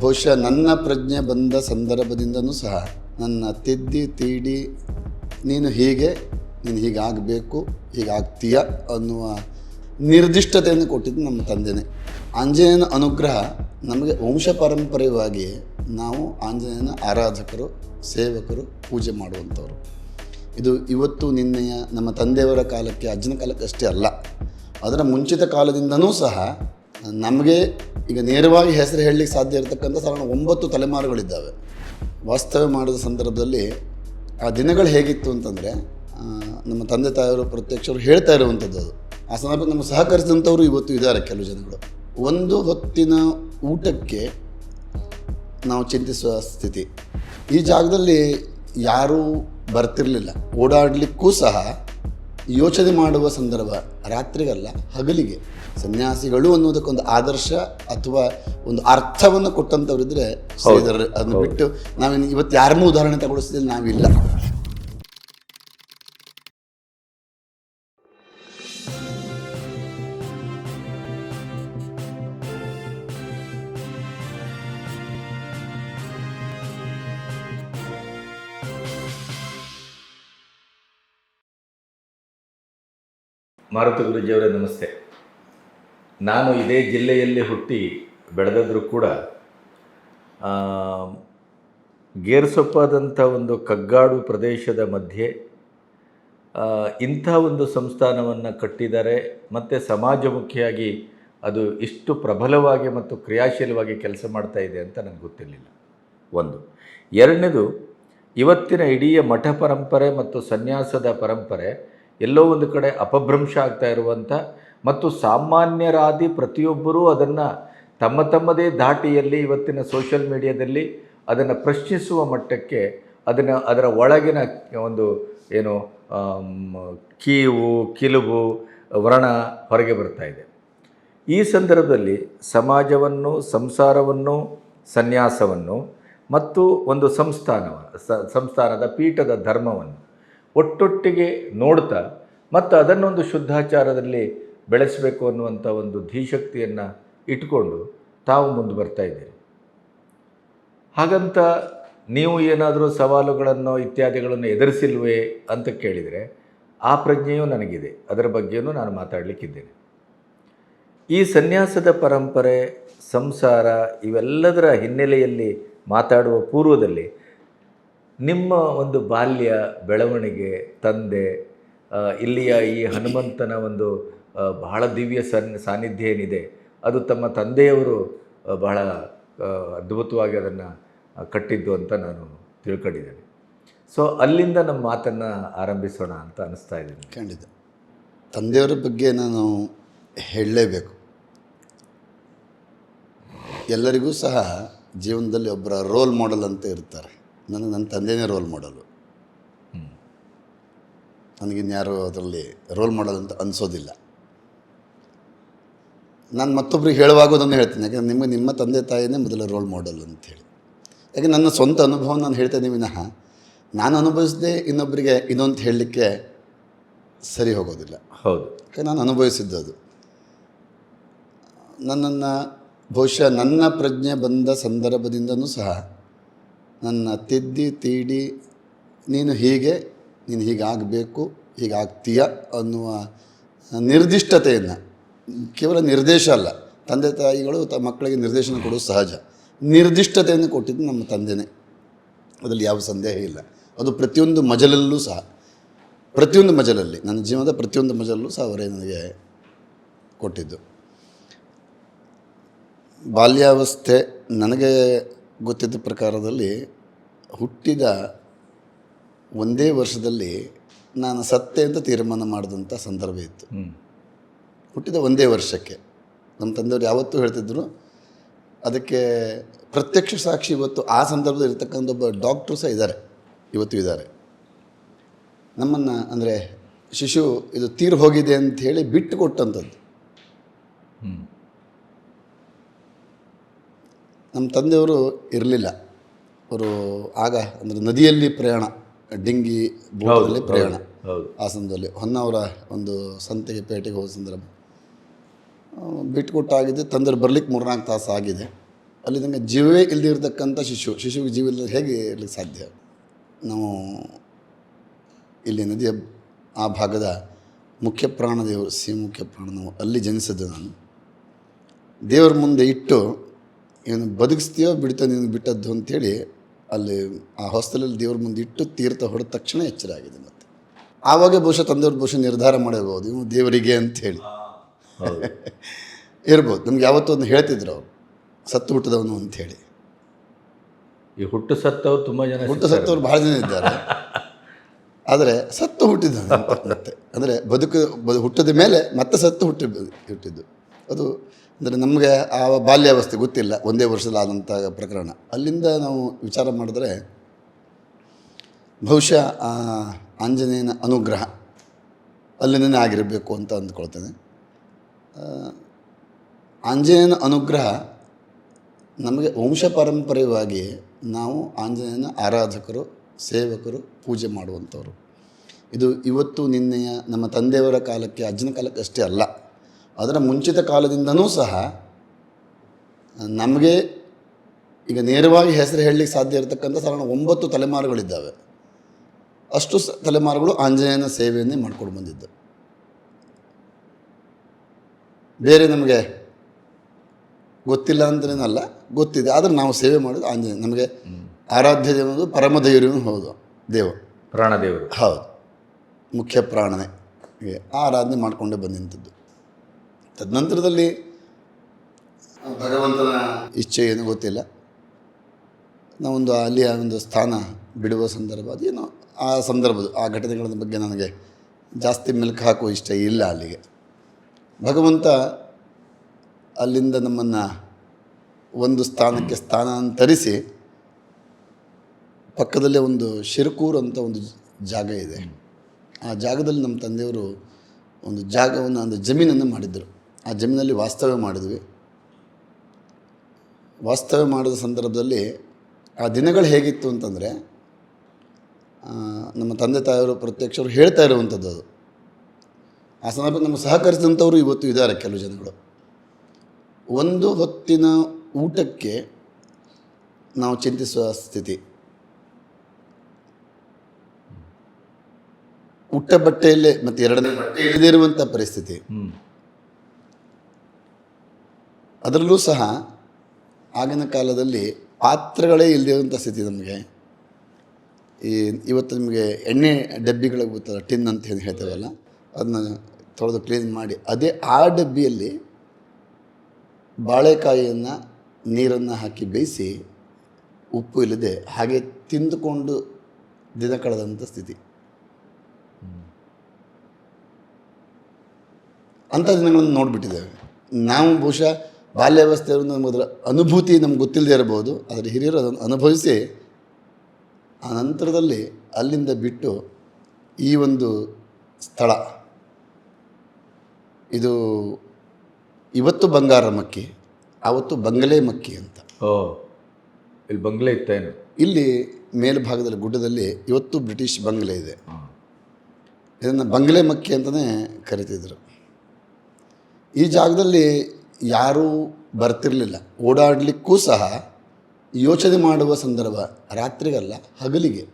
ಬಹುಶಃ ನನ್ನ ಪ್ರಜ್ಞೆ ಬಂದ ಸಂದರ್ಭದಿಂದನೂ ಸಹ ನನ್ನ ತಿದ್ದಿ ತೀಡಿ, ನೀನು ಹೀಗೆ, ನೀನು ಹೀಗಾಗಬೇಕು, ಹೀಗಾಗ್ತೀಯ ಅನ್ನುವ ನಿರ್ದಿಷ್ಟತೆಯನ್ನು ಕೊಟ್ಟಿದ್ದು ನಮ್ಮ ತಂದೆನೇ. ಆಂಜನೇಯನ ಅನುಗ್ರಹ ನಮಗೆ ವಂಶ ನಾವು ಆಂಜನೇಯನ ಆರಾಧಕರು, ಸೇವಕರು, ಪೂಜೆ ಮಾಡುವಂಥವ್ರು. ಇದು ಇವತ್ತು ನಿನ್ನೆಯ ನಮ್ಮ ತಂದೆಯವರ ಕಾಲಕ್ಕೆ, ಅಜ್ಜನ ಕಾಲಕ್ಕೆ ಅಷ್ಟೇ ಅಲ್ಲ, ಅದರ ಮುಂಚಿತ ಕಾಲದಿಂದನೂ ಸಹ ನಮಗೆ ಈಗ ನೇರವಾಗಿ ಹೆಸರು ಹೇಳಲಿಕ್ಕೆ ಸಾಧ್ಯ ಇರತಕ್ಕಂಥ ಸಾಧಾರಣ ಒಂಬತ್ತು ತಲೆಮಾರುಗಳಿದ್ದಾವೆ. ವಾಸ್ತವ್ಯ ಮಾಡಿದ ಸಂದರ್ಭದಲ್ಲಿ ಆ ದಿನಗಳು ಹೇಗಿತ್ತು ಅಂತಂದರೆ ನಮ್ಮ ತಂದೆ ತಾಯಿಯವರು ಪ್ರತ್ಯಕ್ಷರು ಹೇಳ್ತಾ ಇರುವಂಥದ್ದು ಅದು. ಆ ಸಂದರ್ಭ ನಮ್ಮ ಸಹಕರಿಸಿದಂಥವ್ರು ಇವತ್ತು ಇದ್ದಾರೆ ಕೆಲವು ಜನಗಳು. ಒಂದು ಹೊತ್ತಿನ ಊಟಕ್ಕೆ ನಾವು ಚಿಂತಿಸುವ ಸ್ಥಿತಿ. ಈ ಜಾಗದಲ್ಲಿ ಯಾರೂ ಬರ್ತಿರಲಿಲ್ಲ. ಓಡಾಡಲಿಕ್ಕೂ ಸಹ ಯೋಚನೆ ಮಾಡುವ ಸಂದರ್ಭ ರಾತ್ರಿಗಲ್ಲ ಹಗಲಿಗೆ. ಸನ್ಯಾಸಿಗಳು ಅನ್ನೋದಕ್ಕೊಂದು ಆದರ್ಶ ಅಥವಾ ಒಂದು ಅರ್ಥವನ್ನು ಕೊಟ್ಟಂಥವ್ರಿದ್ರೆ ಅದನ್ನು ಬಿಟ್ಟು ನಾವೇನು ಇವತ್ತು ಯಾರನ್ನೂ ಉದಾಹರಣೆ ತಗೊಳಿಸಿದ್ರೆ ನಾವಿಲ್ಲ. ಮಾರುತಿ ಗುರುಜಿಯವರೇ, ನಮಸ್ತೆ. ನಾನು ಇದೇ ಜಿಲ್ಲೆಯಲ್ಲಿ ಹುಟ್ಟಿ ಬೆಳೆದಿದ್ರೂ ಕೂಡ ಗೇರ್ಸೊಪ್ಪಾದಂಥ ಒಂದು ಕಗ್ಗಾಡು ಪ್ರದೇಶದ ಮಧ್ಯೆ ಇಂಥ ಒಂದು ಸಂಸ್ಥಾನವನ್ನು ಕಟ್ಟಿದ್ದಾರೆ. ಮತ್ತು ಸಮಾಜಮುಖಿಯಾಗಿ ಅದು ಇಷ್ಟು ಪ್ರಬಲವಾಗಿ ಮತ್ತು ಕ್ರಿಯಾಶೀಲವಾಗಿ ಕೆಲಸ ಮಾಡ್ತಾ ಇದೆ ಅಂತ ನನಗೆ ಗೊತ್ತಿರಲಿಲ್ಲ. ಒಂದು. ಎರಡನೇದು, ಇವತ್ತಿನ ಇಡೀ ಮಠ ಪರಂಪರೆ ಮತ್ತು ಸನ್ಯಾಸದ ಪರಂಪರೆ ಎಲ್ಲೋ ಒಂದು ಕಡೆ ಅಪಭ್ರಂಶ ಆಗ್ತಾ ಇರುವಂಥ ಮತ್ತು ಸಾಮಾನ್ಯರಾದಿ ಪ್ರತಿಯೊಬ್ಬರೂ ಅದನ್ನು ತಮ್ಮ ತಮ್ಮದೇ ಧಾಟಿಯಲ್ಲಿ ಇವತ್ತಿನ ಸೋಷಿಯಲ್ ಮೀಡಿಯಾದಲ್ಲಿ ಅದನ್ನು ಪ್ರಶ್ನಿಸುವ ಮಟ್ಟಕ್ಕೆ ಅದನ್ನು ಅದರ ಒಳಗಿನ ಒಂದು ಏನು ಕೀವು, ಕಿಲುಬು, ವ್ರಣ ಹೊರಗೆ ಬರ್ತಾ ಇದೆ. ಈ ಸಂದರ್ಭದಲ್ಲಿ ಸಮಾಜವನ್ನು, ಸಂಸಾರವನ್ನು, ಸನ್ಯಾಸವನ್ನು ಮತ್ತು ಒಂದು ಸಂಸ್ಥಾನವ ಸಂಸ್ಥಾನದ ಪೀಠದ ಧರ್ಮವನ್ನು ಒಟ್ಟೊಟ್ಟಿಗೆ ನೋಡ್ತಾ ಮತ್ತು ಅದನ್ನೊಂದು ಶುದ್ಧಾಚಾರದಲ್ಲಿ ಬೆಳೆಸಬೇಕು ಅನ್ನುವಂಥ ಒಂದು ಧೀಶಕ್ತಿಯನ್ನು ಇಟ್ಕೊಂಡು ತಾವು ಮುಂದೆ ಬರ್ತಾ ಇದ್ದೀರಿ. ಹಾಗಂತ ನೀವು ಏನಾದರೂ ಸವಾಲುಗಳನ್ನು ಇತ್ಯಾದಿಗಳನ್ನು ಎದುರಿಸಿಲ್ವೇ ಅಂತ ಕೇಳಿದರೆ ಆ ಪ್ರಜ್ಞೆಯೂ ನನಗಿದೆ. ಅದರ ಬಗ್ಗೆಯೂ ನಾನು ಮಾತಾಡಲಿಕ್ಕಿದ್ದೇನೆ. ಈ ಸನ್ಯಾಸದ ಪರಂಪರೆ, ಸಂಸಾರ ಇವೆಲ್ಲದರ ಹಿನ್ನೆಲೆಯಲ್ಲಿ ಮಾತಾಡುವ ಪೂರ್ವದಲ್ಲಿ ನಿಮ್ಮ ಒಂದು ಬಾಲ್ಯ ಬೆಳವಣಿಗೆ, ತಂದೆ ಇಲ್ಲಿಯ ಈ ಹನುಮಂತನ ಒಂದು ಬಹಳ ದಿವ್ಯ ಸನ್, ಸಾನ್ನಿಧ್ಯ ಏನಿದೆ, ಅದು ತಮ್ಮ ತಂದೆಯವರು ಬಹಳ ಅದ್ಭುತವಾಗಿ ಅದನ್ನು ಕಟ್ಟಿದ್ದು ಅಂತ ನಾನು ತಿಳ್ಕೊಂಡಿದ್ದೇನೆ. ಸೊ ಅಲ್ಲಿಂದ ನಮ್ಮ ಮಾತನ್ನು ಆರಂಭಿಸೋಣ ಅಂತ ಅನಿಸ್ತಾ ಇದ್ದೀನಿ ಖಂಡಿತ. ತಂದೆಯವರ ಬಗ್ಗೆ ನಾನು ಹೇಳಲೇಬೇಕು. ಎಲ್ಲರಿಗೂ ಸಹ ಜೀವನದಲ್ಲಿ ಒಬ್ಬರ ರೋಲ್ ಮಾಡೆಲ್ ಅಂತ ಇರ್ತಾರೆ. ನನಗೆ ನನ್ನ ತಂದೆಯೇ ರೋಲ್ ಮಾಡಲು. ನನಗಿನ್ಯಾರು ಅದರಲ್ಲಿ ರೋಲ್ ಮಾಡೆಲ್ ಅಂತ ಅನಿಸೋದಿಲ್ಲ. ನಾನು ಮತ್ತೊಬ್ರಿಗೆ ಹೇಳುವಾಗ ಅದನ್ನು ಹೇಳ್ತೀನಿ. ಯಾಕಂದ್ರೆ ನಿಮಗೆ ನಿಮ್ಮ ತಂದೆ ತಾಯಿನೇ ಮೊದಲ ರೋಲ್ ಮಾಡೆಲ್ ಅಂತೇಳಿ ಯಾಕೆ ನನ್ನ ಸ್ವಂತ ಅನುಭವ ನಾನು ಹೇಳ್ತೇನೆ ವಿನಃ ನಾನು ಅನುಭವಿಸದೆ ಇನ್ನೊಬ್ಬರಿಗೆ ಇನ್ನೊಂದು ಹೇಳಲಿಕ್ಕೆ ಸರಿ ಹೋಗೋದಿಲ್ಲ. ಹೌದು. ಯಾಕೆ ನಾನು ಅನುಭವಿಸಿದ್ದು ಅದು ನನ್ನನ್ನು ಬಹುಶಃ ನನ್ನ ಪ್ರಜ್ಞೆ ಬಂದ ಸಂದರ್ಭದಿಂದನೂ ಸಹ ನನ್ನ ತಿದ್ದಿ ತೀಡಿ, ನೀನು ಹೀಗೆ, ನೀನು ಹೀಗಾಗಬೇಕು, ಹೀಗಾಗ್ತೀಯ ಅನ್ನುವ ನಿರ್ದಿಷ್ಟತೆಯನ್ನು, ಕೇವಲ ನಿರ್ದೇಶ ಅಲ್ಲ, ತಂದೆ ತಾಯಿಗಳು ತ ಮಕ್ಕಳಿಗೆ ನಿರ್ದೇಶನ ಕೊಡೋದು ಸಹಜ. ನಿರ್ದಿಷ್ಟತೆಯನ್ನು ಕೊಟ್ಟಿದ್ದು ನಮ್ಮ ತಂದೆನೇ. ಅದರಲ್ಲಿ ಯಾವ ಸಂದೇಹ ಇಲ್ಲ. ಅದು ಪ್ರತಿಯೊಂದು ಮಜಲಲ್ಲೂ ಸಹ, ಪ್ರತಿಯೊಂದು ಮಜಲಲ್ಲಿ, ನನ್ನ ಜೀವನದ ಪ್ರತಿಯೊಂದು ಮಜಲಲ್ಲೂ ಸಹ ಅವರೇ ನನಗೆ ಕೊಟ್ಟಿದ್ದು. ಬಾಲ್ಯಾವಸ್ಥೆ ನನಗೆ ಗೊತ್ತಿದ್ದ ಪ್ರಕಾರದಲ್ಲಿ ಹುಟ್ಟಿದ ಒಂದೇ ವರ್ಷದಲ್ಲಿ ನಾನು ಸತ್ತೆ ಅಂತ ತೀರ್ಮಾನ ಮಾಡಿದಂಥ ಸಂದರ್ಭ ಇತ್ತು. ಹುಟ್ಟಿದ ಒಂದೇ ವರ್ಷಕ್ಕೆ. ನಮ್ಮ ತಂದೆಯವರು ಯಾವತ್ತೂ ಹೇಳ್ತಿದ್ರು ಅದಕ್ಕೆ ಪ್ರತ್ಯಕ್ಷ ಸಾಕ್ಷಿ ಇವತ್ತು ಆ ಸಂದರ್ಭದಲ್ಲಿ ಇರ್ತಕ್ಕಂಥ ಒಬ್ಬ ಡಾಕ್ಟ್ರು ಸಹ ಇದ್ದಾರೆ ಇವತ್ತು ಇದ್ದಾರೆ. ನಮ್ಮನ್ನು ಅಂದರೆ ಶಿಶು ಇದು ತೀರು ಹೋಗಿದೆ ಅಂತ ಹೇಳಿ ಬಿಟ್ಟು ಕೊಟ್ಟಂಥದ್ದು. ನಮ್ಮ ತಂದೆಯವರು ಇರಲಿಲ್ಲ. ಅವರು ಆಗ ಅಂದರೆ ನದಿಯಲ್ಲಿ ಪ್ರಯಾಣ ಡಿಂಗಿ ಬೋಟಲ್ಲಿ ಪ್ರಯಾಣ. ಆ ಸಂದರ್ಭದಲ್ಲಿ ಹೊನ್ನಾವರ ಒಂದು ಸಂತೆಗೆ ಪೇಟೆಗೆ ಹೋದ ಸಂದರ್ಭ. ಆ, ಬಿಟ್ಟುಕೊಟ್ಟಾಗಿದೆ ತಂದ್ರೆ ಬರ್ಲಿಕ್ಕೆ ಮೂರ್ನಾಲ್ಕು ತಾಸು ಆಗಿದೆ. ಅಲ್ಲಿ ನನಗೆ ಜೀವವೇ ಇಲ್ಲದಿರ್ತಕ್ಕಂಥ ಶಿಶು ಶಿಶುವಿಗೆ ಜೀವ ಇಲ್ಲದೆ ಹೇಗೆ ಇರಲಿಕ್ಕೆ ಸಾಧ್ಯ? ನಾವು ಇಲ್ಲಿ ನದಿಯ ಆ ಭಾಗದ ಮುಖ್ಯ ಪ್ರಾಣ ದೇವರು ಸಿ ಮುಖ್ಯ ಪ್ರಾಣ ನಾವು ಅಲ್ಲಿ ಜನಿಸಿದ್ದು ನಾನು. ದೇವರ ಮುಂದೆ ಇಟ್ಟು ಏನು ಬದುಕಿಸ್ತೀಯೋ ಬಿಡ್ತಾ ನೀನು ಬಿಟ್ಟದ್ದು ಅಂತೇಳಿ ಅಲ್ಲಿ ಆ ಹೊಸ್ತಲಲ್ಲಿ ದೇವ್ರ ಮುಂದೆ ಇಟ್ಟು ತೀರ್ಥ ಹೊಡೆದ ತಕ್ಷಣ ಎಚ್ಚರ ಆಗಿದೆ ಮತ್ತೆ. ಆವಾಗ ಬಹುಶಃ ತಂದೆಯವ್ರ ಬಹುಶಃ ನಿರ್ಧಾರ ಮಾಡಿರ್ಬೋದು ಇವು ದೇವರಿಗೆ ಅಂಥೇಳಿ ಇರ್ಬೋದು. ನಮ್ಗೆ ಯಾವತ್ತೂ ಒಂದು ಹೇಳ್ತಿದ್ರು ಅವರು ಸತ್ತು ಹುಟ್ಟಿದವನು ಅಂಥೇಳಿ ಈ ಹುಟ್ಟು ಸತ್ತವ್ರು ತುಂಬ ಜನ ಹುಟ್ಟು ಸತ್ತವ್ರು ಭಾಳ ಜನ ಇದ್ದಾರೆ. ಆದರೆ ಸತ್ತು ಹುಟ್ಟಿದವನು ಅಂತ ಮತ್ತೆ. ಅಂದರೆ ಬದುಕು ಬದು ಹುಟ್ಟಿದ ಮೇಲೆ ಮತ್ತೆ ಸತ್ತು ಹುಟ್ಟಿ ಹುಟ್ಟಿದ್ದು. ಅದು ಅಂದರೆ ನಮಗೆ ಆ ಬಾಲ್ಯಾವಸ್ಥೆ ಗೊತ್ತಿಲ್ಲ, ಒಂದೇ ವರ್ಷದಲ್ಲಿ ಆದಂಥ ಪ್ರಕರಣ. ಅಲ್ಲಿಂದ ನಾವು ವಿಚಾರ ಮಾಡಿದ್ರೆ ಬಹುಶಃ ಆಂಜನೇಯನ ಅನುಗ್ರಹ ಅಲ್ಲಿಂದನೇ ಆಗಿರಬೇಕು ಅಂತ ಅಂದ್ಕೊಳ್ತೇನೆ. ಆಂಜನೇಯನ ಅನುಗ್ರಹ ನಮಗೆ ವಂಶ ಪಾರಂಪರ್ಯವಾಗಿ ನಾವು ಆಂಜನೇಯನ ಆರಾಧಕರು, ಸೇವಕರು ಪೂಜೆ ಮಾಡುವಂಥವ್ರು. ಇದು ಇವತ್ತು ನಿನ್ನೆಯ ನಮ್ಮ ತಂದೆಯವರ ಕಾಲಕ್ಕೆ, ಅಜ್ಜನ ಕಾಲಕ್ಕೆ ಅಷ್ಟೇ ಅಲ್ಲ. ಅದರ ಮುಂಚಿತ ಕಾಲದಿಂದನೂ ಸಹ ನಮಗೆ ಈಗ ನೇರವಾಗಿ ಹೆಸರು ಹೇಳಲಿಕ್ಕೆ ಸಾಧ್ಯ ಇರತಕ್ಕಂಥ ಸಾಧಾರಣ ಒಂಬತ್ತು ತಲೆಮಾರುಗಳಿದ್ದಾವೆ. ಅಷ್ಟು ಸ ತಲೆಮಾರುಗಳು ಆಂಜನೇಯನ ಸೇವೆಯನ್ನೇ ಮಾಡ್ಕೊಂಡು ಬಂದಿದ್ದು. ಬೇರೆ ನಮಗೆ ಗೊತ್ತಿಲ್ಲ ಅಂತೇನಲ್ಲ ಗೊತ್ತಿದೆ. ಆದರೆ ನಾವು ಸೇವೆ ಮಾಡೋದು ಆಂಜನೇಯ ನಮಗೆ ಆರಾಧ್ಯ ದೇವನದು ಪರಮ ದೇವರೂ ಹೌದು ದೇವ. ಪ್ರಾಣದೇವರು. ಹೌದು. ಮುಖ್ಯ ಪ್ರಾಣನೇ. ಹೀಗೆ ಆರಾಧನೆ ಮಾಡಿಕೊಂಡೇ ಬಂದಿಂಥದ್ದು ತದನಂತರದಲ್ಲಿ ಭಗವಂತನ ಇಚ್ಛೆ ಏನು ಗೊತ್ತಿಲ್ಲ. ನಾವೊಂದು ಅಲ್ಲಿಯ ಒಂದು ಸ್ಥಾನ ಬಿಡುವ ಸಂದರ್ಭ ಅದೇನೋ ಆ ಸಂದರ್ಭದ ಆ ಘಟನೆಗಳ ಬಗ್ಗೆ ನನಗೆ ಜಾಸ್ತಿ ಮೆಲುಕು ಹಾಕುವ ಇಷ್ಟ ಇಲ್ಲ ಅಲ್ಲಿಗೆ. ಭಗವಂತ ಅಲ್ಲಿಂದ ನಮ್ಮನ್ನು ಒಂದು ಸ್ಥಾನಕ್ಕೆ ಸ್ಥಾನಾಂತರಿಸಿ ಪಕ್ಕದಲ್ಲೇ ಒಂದು ಶಿರಕೂರು ಅಂತ ಒಂದು ಜಾಗ ಇದೆ. ಆ ಜಾಗದಲ್ಲಿ ನಮ್ಮ ತಂದೆಯವರು ಒಂದು ಜಾಗವನ್ನು ಒಂದು ಜಮೀನನ್ನು ಮಾಡಿದ್ದರು. ಆ ಜಮೀನಲ್ಲಿ ವಾಸ್ತವ್ಯ ಮಾಡಿದ್ವಿ. ವಾಸ್ತವ್ಯ ಮಾಡಿದ ಸಂದರ್ಭದಲ್ಲಿ ಆ ದಿನಗಳು ಹೇಗಿತ್ತು ಅಂತಂದರೆ ನಮ್ಮ ತಂದೆ ತಾಯಿಯವರು ಪ್ರತ್ಯಕ್ಷರು ಹೇಳ್ತಾ ಇರುವಂಥದ್ದು ಅದು. ಆ ಸಂದರ್ಭ ನಮ್ಮ ಸಹಕರಿಸಿದಂಥವರು ಇವತ್ತು ಇದ್ದಾರೆ ಕೆಲವು ಜನಗಳು. ಒಂದು ಹೊತ್ತಿನ ಊಟಕ್ಕೆ ನಾವು ಚಿಂತಿಸುವ ಸ್ಥಿತಿ. ಉಟ್ಟ ಬಟ್ಟೆಯಲ್ಲೇ ಮತ್ತು ಎರಡನೇ ಬಟ್ಟೆ ಇಲ್ಲದೇ ಇರುವಂಥ ಪರಿಸ್ಥಿತಿ. ಅದರಲ್ಲೂ ಸಹ ಆಗಿನ ಕಾಲದಲ್ಲಿ ಪಾತ್ರೆಗಳೇ ಇಲ್ಲದೇ ಇರುವಂಥ ಸ್ಥಿತಿ ನಮಗೆ. ಈ ಇವತ್ತು ನಿಮಗೆ ಎಣ್ಣೆ ಡಬ್ಬಿಗಳು ಗೊತ್ತಲ್ಲ, ಟಿನ್ ಅಂತ ಏನು ಹೇಳ್ತೇವಲ್ಲ ಅದನ್ನ ತೊಳೆದು ಕ್ಲೀನ್ ಮಾಡಿ, ಅದೇ ಆ ಡಬ್ಬಿಯಲ್ಲಿ ಬಾಳೆಕಾಯಿಯನ್ನು, ನೀರನ್ನು ಹಾಕಿ ಬೇಯಿಸಿ ಉಪ್ಪು ಇಲ್ಲದೆ ಹಾಗೆ ತಿಂದುಕೊಂಡು ದಿನ ಕಳೆದಂಥ ಸ್ಥಿತಿ. ಅಂಥ ದಿನಗಳನ್ನು ನೋಡಿಬಿಟ್ಟಿದ್ದೇವೆ. ನಾವು ಬಹುಶಃ ಬಾಲ್ಯಾವಸ್ಥೆಯನ್ನು ನಮಗದರ ಅನುಭೂತಿ ನಮ್ಗೆ ಗೊತ್ತಿಲ್ಲದೆ ಇರಬಹುದು ಆದರೆ ಹಿರಿಯರು ಅದನ್ನು ಅನುಭವಿಸಿ ಆ ನಂತರದಲ್ಲಿ ಅಲ್ಲಿಂದ ಬಿಟ್ಟು ಈ ಒಂದು ಸ್ಥಳ ಇದು ಇವತ್ತು ಬಂಗಾರ ಮಕ್ಕಿ ಆವತ್ತು ಬಂಗಲೆ ಮಕ್ಕಿ ಅಂತ. ಓ ಇಲ್ಲಿ ಬಂಗ್ಲೆ ಇತ್ತೇನು ಇಲ್ಲಿ ಮೇಲ್ಭಾಗದಲ್ಲಿ ಗುಡ್ಡದಲ್ಲಿ ಇವತ್ತು ಬ್ರಿಟಿಷ್ ಬಂಗ್ಲೆ ಇದೆ. ಇದನ್ನು ಬಂಗ್ಲೆ ಮಕ್ಕಿ ಅಂತಲೇ ಕರಿತಿದ್ರು. ಈ ಜಾಗದಲ್ಲಿ ಯಾರೂ ಬರ್ತಿರಲಿಲ್ಲ. ಓಡಾಡಲಿಕ್ಕೂ ಸಹ ಯೋಚನೆ ಮಾಡುವ ಸಂದರ್ಭ ರಾತ್ರಿಗಲ್ಲ, ಹಗಲಿಗೆ.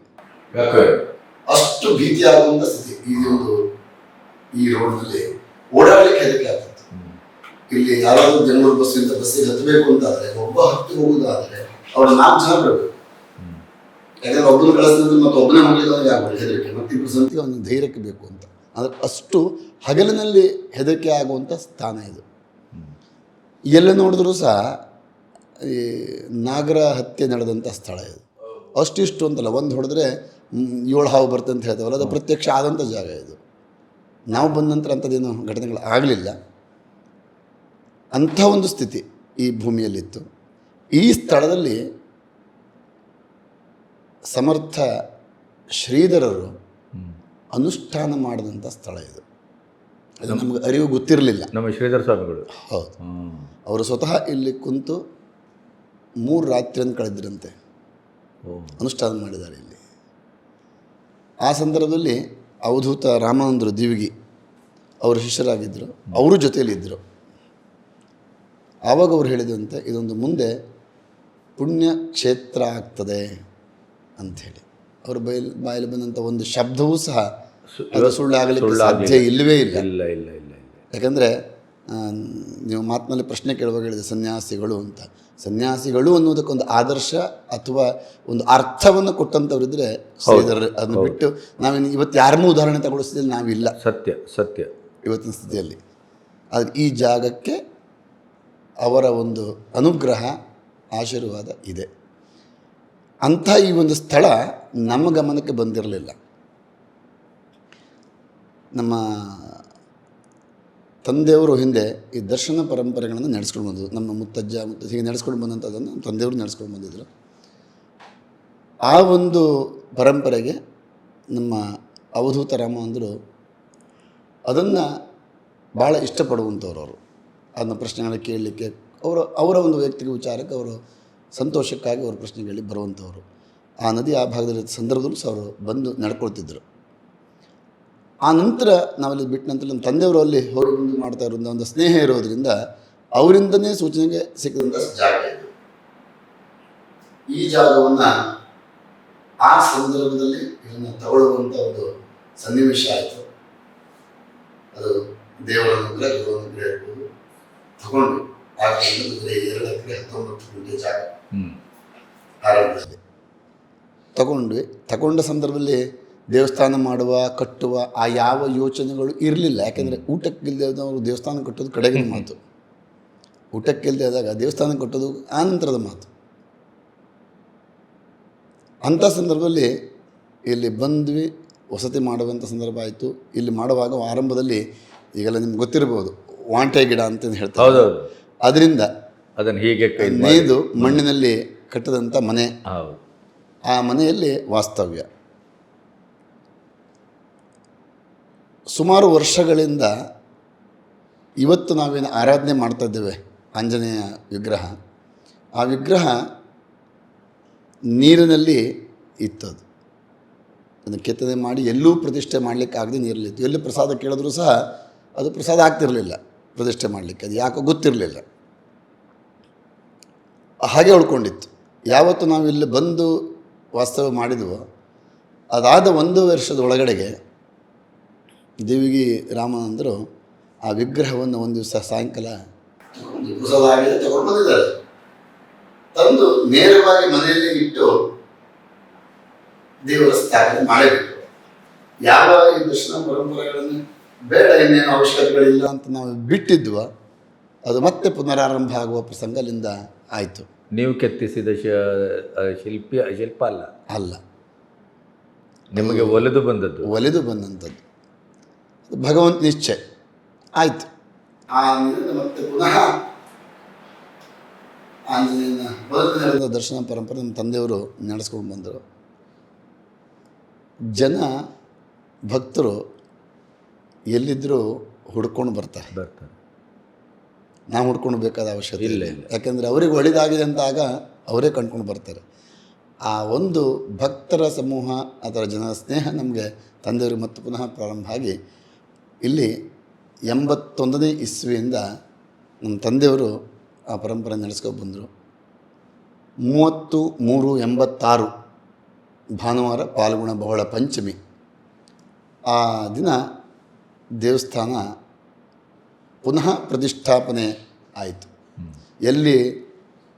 ಅಷ್ಟು ಭೀತಿಯಾಗುವಂಥ ಸ್ಥಿತಿ ಈ ಒಂದು ಈ ರೋಡ್ನಲ್ಲಿ. ಓಡಾಡಲಿಕ್ಕೆ ಹೆದರಿಕೆ ಆಗ್ತಿತ್ತು. ಇಲ್ಲಿ ಯಾರಾದರೂ ಬೆಂಗಳೂರು ಬಸ್ಸಿಂದ ಬಸ್ಸಿಗೆ ಹತ್ತಬೇಕು ಅಂತಾದರೆ, ಒಬ್ಬ ಹತ್ತಿ ಹೋಗುವುದಾದರೆ ಅವ್ರ ನಾಲ್ಕು ಜನ ಬರಬೇಕು. ಯಾಕಂದ್ರೆ ಒಬ್ಬನ ಕಳಿಸಿದ್ರೆ ಮತ್ತೆ ಒಬ್ಬನೇ ಅವ್ನಿಗೆ ಆಗ್ಬೋದು ಹೆದರಿಕೆ? ಮತ್ತೆ ಇಬ್ಬರು ಸಂತಿಗೆ ಒಂದು ಧೈರ್ಯಕ್ಕೆ ಬೇಕು ಅಂತ. ಅಂದರೆ ಅಷ್ಟು ಹಗಲಿನಲ್ಲಿ ಹೆದರಿಕೆ ಆಗುವಂಥ ಸ್ಥಾನ ಇದು. ಎಲ್ಲ ನೋಡಿದ್ರು ಸಹ ಈ ನಾಗರ ಹತ್ಯೆ ನಡೆದಂಥ ಸ್ಥಳ ಇದು. ಅಷ್ಟಿಷ್ಟು ಅಂತಲ್ಲ ಒಂದು ಹೊಡೆದ್ರೆ ಏಳು ಹಾವು ಬರ್ತದೆ ಅಂತ ಹೇಳ್ತೇವಲ್ಲ ಅದು ಪ್ರತ್ಯಕ್ಷ ಆದಂಥ ಜಾಗ ಇದು. ನಾವು ಬಂದ ನಂತರ ಅಂಥದ್ದೇನು ಘಟನೆಗಳು ಆಗಲಿಲ್ಲ. ಅಂಥ ಒಂದು ಸ್ಥಿತಿ ಈ ಭೂಮಿಯಲ್ಲಿತ್ತು. ಈ ಸ್ಥಳದಲ್ಲಿ ಸಮರ್ಥ ಶ್ರೀಧರರು ಅನುಷ್ಠಾನ ಮಾಡಿದಂಥ ಸ್ಥಳ ಇದು. ಅದು ನಮ್ಗೆ ಅರಿವು ಗೊತ್ತಿರಲಿಲ್ಲ. ನಮ್ಮ ಶ್ರೀಧರ ಸ್ವಾಮಿಗಳು. ಹೌದು. ಅವರು ಸ್ವತಃ ಇಲ್ಲಿ ಕುಂತು ಮೂರು ರಾತ್ರಿಯನ್ನು ಕಳೆದಿರಂತೆ ಅನುಷ್ಠಾನ ಮಾಡಿದ್ದಾರೆ ಇಲ್ಲಿ. ಆ ಸಂದರ್ಭದಲ್ಲಿ ಅವಧೂತ ರಾಮಾನಂದರು ದಿವಿಗಿ ಅವರು ಶಿಷ್ಯರಾಗಿದ್ದರು. ಅವರು ಜೊತೆಯಲ್ಲಿದ್ದರು ಆವಾಗ ಅವರು ಹೇಳಿದಂತೆ ಇದೊಂದು ಮುಂದೆ ಪುಣ್ಯ ಕ್ಷೇತ್ರ ಆಗ್ತದೆ ಅಂಥೇಳಿ. ಅವ್ರ ಬಯಲು ಬಾಯಲ್ಲಿ ಬಂದಂಥ ಒಂದು ಶಬ್ದವೂ ಸಹ ಅದು ಸುಳ್ಳಾಗಲಿಕ್ಕೆ ಸಾಧ್ಯ ಇಲ್ಲವೇ ಇಲ್ಲ. ಇಲ್ಲ ಇಲ್ಲ ಇಲ್ಲ ಯಾಕಂದರೆ ನೀವು ಮಾತಿನಲ್ಲಿ ಪ್ರಶ್ನೆ ಕೇಳುವಾಗ ಹೇಳಿದೆ ಸನ್ಯಾಸಿಗಳು ಅಂತ. ಸನ್ಯಾಸಿಗಳು ಅನ್ನೋದಕ್ಕೊಂದು ಆದರ್ಶ ಅಥವಾ ಒಂದು ಅರ್ಥವನ್ನು ಕೊಟ್ಟಂಥವ್ರಿದ್ರೆ ಶ್ರೀಧರ್ ಅದನ್ನು ಬಿಟ್ಟು ನಾವೇನು ಇವತ್ತು ಯಾರನ್ನೂ ಉದಾಹರಣೆ ತಗೊಳಿಸಿದ್ರೆ ನಾವಿಲ್ಲ. ಸತ್ಯ ಸತ್ಯ. ಇವತ್ತಿನ ಸ್ಥಿತಿಯಲ್ಲಿ. ಆದರೆ ಈ ಜಾಗಕ್ಕೆ ಅವರ ಒಂದು ಅನುಗ್ರಹ ಆಶೀರ್ವಾದ ಇದೆ. ಅಂಥ ಈ ಒಂದು ಸ್ಥಳ ನಮ್ಮ ಗಮನಕ್ಕೆ ಬಂದಿರಲಿಲ್ಲ. ನಮ್ಮ ತಂದೆಯವರು ಹಿಂದೆ ಈ ದರ್ಶನ ಪರಂಪರೆಗಳನ್ನು ನಡೆಸ್ಕೊಂಡು ಬಂದರು ನಮ್ಮ ಮುತ್ತಜ್ಜ ಮುತ್ತಜ್ಜ ಹೀಗೆ ನಡೆಸ್ಕೊಂಡು ಬಂದಂಥದ್ದನ್ನು ನಮ್ಮ ತಂದೆಯವರು ನಡೆಸ್ಕೊಂಡು ಬಂದಿದ್ದರು. ಆ ಒಂದು ಪರಂಪರೆಗೆ ನಮ್ಮ ಅವಧೂತ ರಾಮ ಅಂದರು ಅದನ್ನು ಭಾಳ ಇಷ್ಟಪಡುವಂಥವ್ರು ಅವರು ಅದನ್ನ ಪ್ರಶ್ನೆಗಳನ್ನ ಕೇಳಲಿಕ್ಕೆ ಅವರು, ಅವರ ಒಂದು ವೈಯಕ್ತಿಕ ವಿಚಾರಕ್ಕೆ ಅವರು ಸಂತೋಷಕ್ಕಾಗಿ ಅವ್ರ ಪ್ರಶ್ನೆಗಳಿಗೆ ಬರುವಂಥವ್ರು. ಆ ನದಿ ಆ ಭಾಗದಲ್ಲಿ ಸಂದರ್ಭದಲ್ಲೂ ಸಹ ಅವರು ಬಂದು ನಡ್ಕೊಳ್ತಿದ್ದರು. ಆ ನಂತರ ನಾವಲ್ಲಿ ಬಿಟ್ಟ ನಂತರ ನಮ್ಮ ತಂದೆಯವರು ಅಲ್ಲಿ ಹೋಗಿ ಬಂದು ಮಾಡ್ತಾ ಇರೋದ್ರಿಂದ ಒಂದು ಸ್ನೇಹ ಇರೋದ್ರಿಂದ ಅವರಿಂದನೇ ಸೂಚನೆಗೆ ಸಿಕ್ಕಿದಂಥ ಜಾಗ ಇದು. ಈ ಜಾಗವನ್ನು ಆ ಸಂದರ್ಭದಲ್ಲಿ ಇದನ್ನು ತಗೊಳ್ಳುವಂಥ ಒಂದು ಸನ್ನಿವೇಶ ಆಯಿತು. ಅದು ದೇವರ ಅನುಗ್ರಹ ಗುರು ಅನುಗ್ರಹ ಇರ್ಬೋದು ತಗೊಂಡು ಆ ಬರೀ ಎರಡು ಎಕರೆ ಹತ್ತೊಂಬತ್ತು ಗುಂಟೆ ಜಾಗ. ಆರಂಭದಲ್ಲಿ. ತಗೊಂಡ್ವಿ. ತಗೊಂಡ ಸಂದರ್ಭದಲ್ಲಿ ದೇವಸ್ಥಾನ ಮಾಡುವ ಕಟ್ಟುವ ಆ ಯಾವ ಯೋಚನೆಗಳು ಇರಲಿಲ್ಲ. ಯಾಕೆಂದರೆ ಊಟಕ್ಕಿಲ್ಲದೆ ಅವರು ದೇವಸ್ಥಾನ ಕಟ್ಟೋದು ಕಡೆಗಿನ ಮಾತು. ಊಟಕ್ಕಿಲ್ಲದೆ ಆದಾಗ ದೇವಸ್ಥಾನ ಕಟ್ಟೋದು ಆನಂತರದ ಮಾತು. ಅಂಥ ಸಂದರ್ಭದಲ್ಲಿ ಇಲ್ಲಿ ಬಂದ್ವಿ ವಸತಿ ಮಾಡುವಂಥ ಸಂದರ್ಭ ಆಯಿತು. ಇಲ್ಲಿ ಮಾಡುವಾಗ ಆರಂಭದಲ್ಲಿ ಈಗೆಲ್ಲ ನಿಮ್ಗೆ ಗೊತ್ತಿರ್ಬೋದು ವಾಂಟೆ ಗಿಡ ಅಂತ ಹೇಳ್ತಾರೆ. ಅದರಿಂದ ಅದನ್ನು ಹೀಗೆ ನೇಯ್ದು ಮಣ್ಣಿನಲ್ಲಿ ಕಟ್ಟದಂಥ ಮನೆ. ಆ ಮನೆಯಲ್ಲಿ ವಾಸ್ತವ್ಯ. ಸುಮಾರು ವರ್ಷಗಳಿಂದ ಇವತ್ತು ನಾವೇನು ಆರಾಧನೆ ಮಾಡ್ತಾಯಿದ್ದೇವೆ ಆಂಜನೇಯ ವಿಗ್ರಹ. ಆ ವಿಗ್ರಹ ನೀರಿನಲ್ಲಿ ಇತ್ತದು. ಅದನ್ನು ಕೆತ್ತನೆ ಮಾಡಿ ಎಲ್ಲೂ ಪ್ರತಿಷ್ಠೆ ಮಾಡಲಿಕ್ಕೆ ಆಗದೆ ನೀರಲ್ಲಿತ್ತು ಎಲ್ಲಿ ಪ್ರಸಾದ ಕೇಳಿದ್ರೂ ಸಹ ಅದು ಪ್ರಸಾದ ಆಗ್ತಿರಲಿಲ್ಲ, ಪ್ರತಿಷ್ಠೆ ಮಾಡಲಿಕ್ಕೆ. ಅದು ಯಾಕೋ ಗೊತ್ತಿರಲಿಲ್ಲ. ಹಾಗೆ ಉಳ್ಕೊಂಡಿತ್ತು. ಯಾವತ್ತು ನಾವು ಇಲ್ಲಿ ಬಂದು ವಾಸ್ತವ ಮಾಡಿದ್ವೋ, ಅದಾದ ಒಂದು ವರ್ಷದ ಒಳಗಡೆಗೆ ದೇವಿಗೆ ರಾಮಾನಂದರು ಆ ವಿಗ್ರಹವನ್ನು ಒಂದು ದಿವಸ ಸಾಯಂಕಾಲ ತಗೊಂಡು ಬಂದಿದ್ದಾರೆ ತಂದು ನೇರವಾಗಿ ಮನೆಯಲ್ಲಿ ಇಟ್ಟು ದೇವರ ಸ್ಥಾಪನೆ ಮಾಡಬೇಕು ಯಾವ ಈ ದರ್ಶನ ಪರಂಪರೆಗಳನ್ನು ಬೇಡ ಇನ್ನೇನು ಅವಶ್ಯಕತೆಗಳಿಲ್ಲ ಅಂತ ನಾವು ಬಿಟ್ಟಿದ್ವ. ಅದು ಮತ್ತೆ ಪುನರಾರಂಭ ಆಗುವ ಪ್ರಸಂಗ ಅಲ್ಲಿಂದ ಆಯಿತು. ನೀವು ಕೆತ್ತಿಸಿದ ಶಿಲ್ಪಿ ಶಿಲ್ಪ ಅಲ್ಲ? ಅಲ್ಲ. ನಿಮಗೆ ಒಲೆದು ಬಂದದ್ದು? ಒಲೆದು ಬಂದಂಥದ್ದು. ಭಗವಂತ ನಿಶ್ಚಯ ಆಯಿತು. ಆ ಮತ್ತೆ ಪುನಃ ಆಂಜನೇಯನ ದರ್ಶನ ಪರಂಪರೆ ನಮ್ಮ ತಂದೆಯವರು ನಡೆಸ್ಕೊಂಡು ಬಂದರು. ಜನ ಭಕ್ತರು ಎಲ್ಲಿದ್ದರೂ ಹುಡ್ಕೊಂಡು ಬರ್ತಾರೆ. ಬರ್ತಾರೆ. ನಾವು ಹುಡ್ಕೊಂಡು ಬೇಕಾದ ಅವಶ್ಯಕತೆ ಇಲ್ಲ, ಇಲ್ಲ. ಯಾಕೆಂದರೆ ಅವರಿಗೆ ಒಳ್ಳೆಯದಾಗಿದೆ ಅಂತಾಗ ಅವರೇ ಕಂಡ್ಕೊಂಡು ಬರ್ತಾರೆ. ಆ ಒಂದು ಭಕ್ತರ ಸಮೂಹ ಅಥವಾ ಜನರ ಸ್ನೇಹ ನಮಗೆ ತಂದೆಯವರು ಮತ್ತೆ ಪುನಃ ಪ್ರಾರಂಭ ಆಗಿ ಇಲ್ಲಿ ಎಂಬತ್ತೊಂದನೇ ಇಸ್ವಿಯಿಂದ ನಮ್ಮ ತಂದೆಯವರು ಆ ಪರಂಪರೆ ನಡೆಸ್ಕೊಂಡು ಬಂದರು. ಮೂವತ್ತು ಮೂರು ಎಂಬತ್ತಾರು ಭಾನುವಾರ ಪಾಲ್ಗುಣ ಬಹಳ ಪಂಚಮಿ. ಆ ದಿನ ದೇವಸ್ಥಾನ ಪುನಃ ಪ್ರತಿಷ್ಠಾಪನೆ ಆಯಿತು. ಎಲ್ಲಿ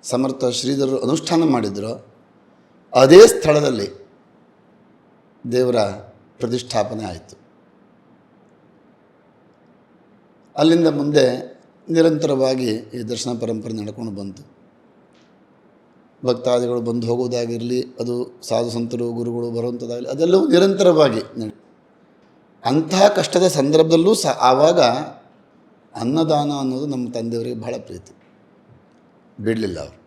ಸಮರ್ಥ ಶ್ರೀಧರರು ಅನುಷ್ಠಾನ ಮಾಡಿದರೋ ಅದೇ ಸ್ಥಳದಲ್ಲಿ ದೇವರ ಪ್ರತಿಷ್ಠಾಪನೆ ಆಯಿತು. ಅಲ್ಲಿಂದ ಮುಂದೆ ನಿರಂತರವಾಗಿ ಈ ದರ್ಶನ ಪರಂಪರೆ ನಡ್ಕೊಂಡು ಬಂತು. ಭಕ್ತಾದಿಗಳು ಬಂದು ಹೋಗೋದಾಗಿರಲಿ ಅದು ಸಾಧು ಸಂತರು, ಗುರುಗಳು ಬರುವಂಥದ್ದಾಗಲಿ ಅದೆಲ್ಲವೂ ನಿರಂತರವಾಗಿ ಅಂತಹ ಕಷ್ಟದ ಸಂದರ್ಭದಲ್ಲೂ ಸಹ ಆವಾಗ ಅನ್ನದಾನ ಅನ್ನೋದು ನಮ್ಮ ತಂದೆಯವರಿಗೆ ಬಹಳ ಪ್ರೀತಿ. ಬಿಡಲಿಲ್ಲ ಅವರು.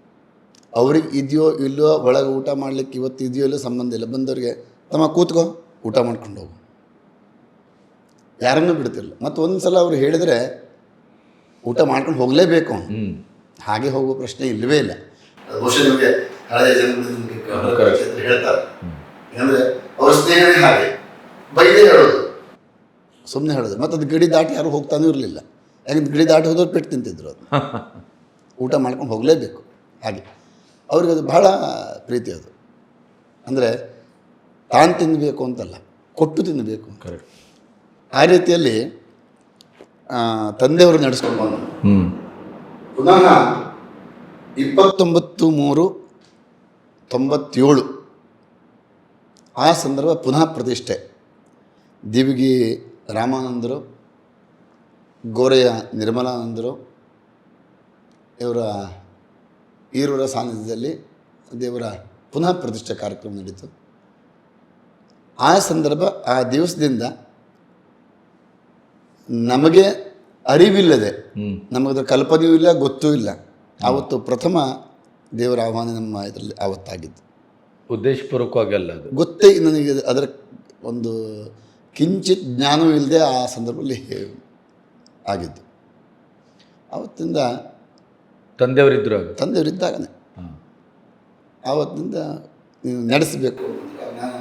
ಅವ್ರಿಗೆ ಇದೆಯೋ ಇಲ್ಲೋ ಒಳಗೆ ಊಟ ಮಾಡಲಿಕ್ಕೆ ಇವತ್ತು ಇದೆಯೋ ಇಲ್ಲೋ ಸಂಬಂಧ ಇಲ್ಲ. ಬಂದವರಿಗೆ, ತಮ್ಮ ಕೂತ್ಕೋ, ಊಟ ಮಾಡ್ಕೊಂಡು ಹೋಗು. ಯಾರನ್ನೂ ಬಿಡ್ತಿಲ್ಲ ಮತ್ತು ಒಂದು ಸಲ ಅವ್ರು ಹೇಳಿದರೆ ಊಟ ಮಾಡ್ಕೊಂಡು ಹೋಗಲೇಬೇಕು ಹಾಗೆ ಹೋಗುವ ಪ್ರಶ್ನೆ ಇಲ್ಲವೇ ಇಲ್ಲ. ಬಹುಶಃ ನಿಮಗೆ ಹಳೆಯ ಜನಗಳು ಹೇಳ್ತಾರೆ. ಯಾಕಂದರೆ ಅವ್ರ ಸ್ನೇಹನೇ ಹಾಗೆ. ಬೈದೇ ಹೇಳೋದು. ಸುಮ್ಮನೆ ಹೇಳೋದು. ಮತ್ತು ಅದು ಗಡಿ ದಾಟಿ ಯಾರು ಹೋಗ್ತಾನೂ ಇರಲಿಲ್ಲ. ಯಾಕಂದ್ರೆ ಗಡಿ ದಾಟಿ ಹೋದವ್ರು ಪೆಟ್ಟು ತಿಂತಿದ್ರು ಅದು ಊಟ ಮಾಡ್ಕೊಂಡು ಹೋಗಲೇಬೇಕು. ಹಾಗೆ. ಅವ್ರಿಗೆ ಅದು ಬಹಳ ಪ್ರೀತಿ ಅದು. ಅಂದರೆ ತಾನು ತಿನ್ನಬೇಕು ಅಂತಲ್ಲ ಕೊಟ್ಟು ತಿನ್ನಬೇಕು ಕರೆಕ್ಟ್ ಆ ರೀತಿಯಲ್ಲಿ ತಂದೆಯವರು ನಡೆಸ್ಕೊಂಡು ಬಂದರು ಪುನಃ ಇಪ್ಪತ್ತೊಂಬತ್ತು ಮೂರು ತೊಂಬತ್ತೇಳು ಆ ಸಂದರ್ಭ ಪುನಃ ಪ್ರತಿಷ್ಠೆ. ದಿವಿಗಿ ರಾಮಾನಂದರು ಗೋರೆಯ ನಿರ್ಮಲಾನಂದರು ಇವರ ಈರೂರ ಸಾನ್ನಿಧ್ಯದಲ್ಲಿ ದೇವರ ಪುನಃ ಪ್ರತಿಷ್ಠೆ ಕಾರ್ಯಕ್ರಮ ನಡೀತು. ಆ ಸಂದರ್ಭ ಆ ದಿವಸದಿಂದ ನಮಗೆ ಅರಿವಿಲ್ಲದೆ ನಮಗದ್ರ ಕಲ್ಪನೆಯೂ ಇಲ್ಲ ಗೊತ್ತೂ ಇಲ್ಲ. ಆವತ್ತು ಪ್ರಥಮ ದೇವರ ಆಹ್ವಾನ ನಮ್ಮ ಇದರಲ್ಲಿ ಆವತ್ತಾಗಿದ್ದು. ಉದ್ದೇಶಪೂರ್ವಕವಾಗಿ ಅಲ್ಲ ಅದು. ಗೊತ್ತೇ ನನಗೆ ಅದರ ಒಂದು ಕಿಂಚಿತ್ ಜ್ಞಾನವೂ ಇಲ್ಲದೆ ಆ ಸಂದರ್ಭದಲ್ಲಿ ಆಗಿದ್ದು. ಆವತ್ತಿಂದ ತಂದೆಯವರಿದ್ದರು ಆಗ ತಂದೆಯವರಿದ್ದಾಗನೇ. ಆವತ್ತಿನಿಂದ ನೀವು ನಡೆಸಬೇಕು. ನಾನು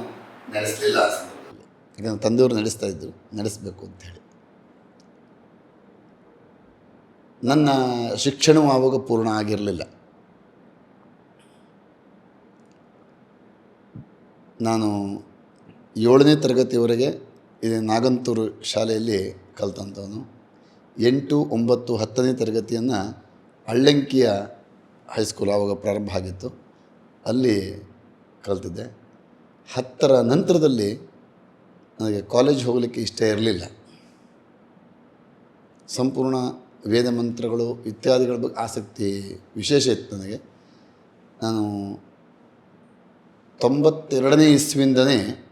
ನಡೆಸಲಿಲ್ಲ ಯಾಕಂದರೆ ತಂದೆಯವರು ನಡೆಸ್ತಾ ಇದ್ದರು ನಡೆಸಬೇಕು ಅಂತೇಳಿ ನನ್ನ ಶಿಕ್ಷಣವು ಆವಾಗ ಪೂರ್ಣ ಆಗಿರಲಿಲ್ಲ. ನಾನು ಏಳನೇ ತರಗತಿಯವರೆಗೆ ಇದು ನಾಗಂತೂರು ಶಾಲೆಯಲ್ಲಿ ಕಲ್ತಂಥವನು. ಎಂಟು, ಒಂಬತ್ತು, ಹತ್ತನೇ ತರಗತಿಯನ್ನು ಅಳ್ಳಂಕಿಯ ಹೈಸ್ಕೂಲ್ ಆವಾಗ ಪ್ರಾರಂಭ ಆಗಿತ್ತು. ಅಲ್ಲಿ ಕಲ್ತಿದ್ದೆ. ಹತ್ತರ ನಂತರದಲ್ಲಿ ನನಗೆ ಕಾಲೇಜ್ ಹೋಗಲಿಕ್ಕೆ ಇಷ್ಟ ಇರಲಿಲ್ಲ. ಸಂಪೂರ್ಣ ವೇದ ಮಂತ್ರಗಳು ಇತ್ಯಾದಿಗಳ ಬಗ್ಗೆ ಆಸಕ್ತಿ ವಿಶೇಷ ಇತ್ತು ನನಗೆ. ನಾನು ತೊಂಬತ್ತೆರಡನೇ ಇಸ್ವಿಯಿಂದನೇ